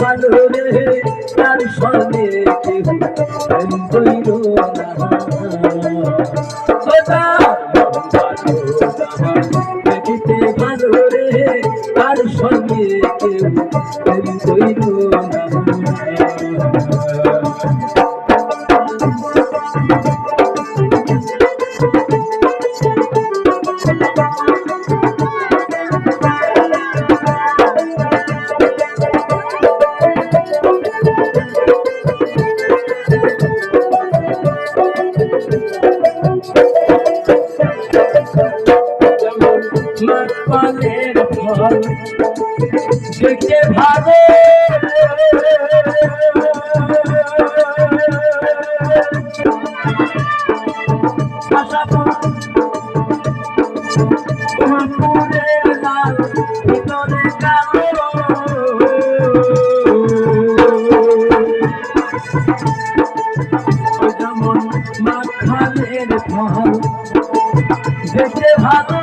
ভালো রে তার সঙ্গে কেউ না দেখিতে ভালো রে তার সঙ্গে কেউ কইর না ফল দেখতে ভালো মাখানের ফল দেখতে ভালো।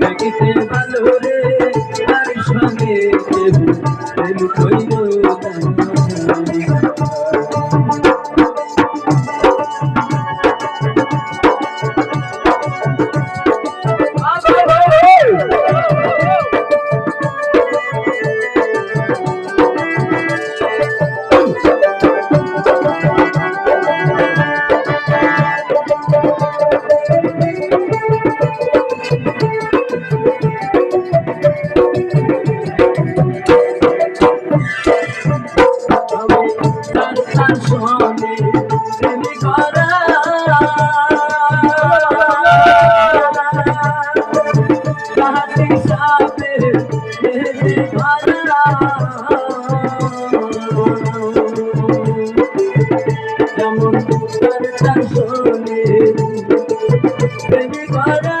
দেখিতে ভালো রে আর সঙ্গে কেউ প্রেম কইর কাহাতে সাথে মেরে ধরা যেমন তার তার সঙ্গে প্রেম করা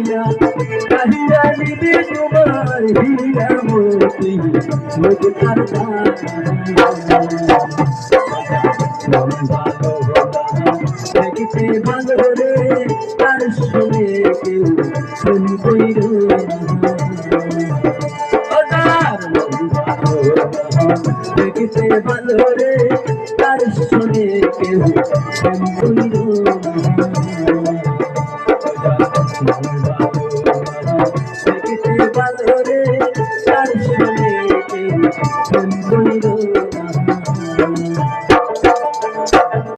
দিলে তোমার হীরা মতি মুখ তার দেখিতে ভালো রে তার সঙ্গে কেউ শুন কইর দেখিতে ভালো রে তার সঙ্গে কেউ শুন কইর brotherhood.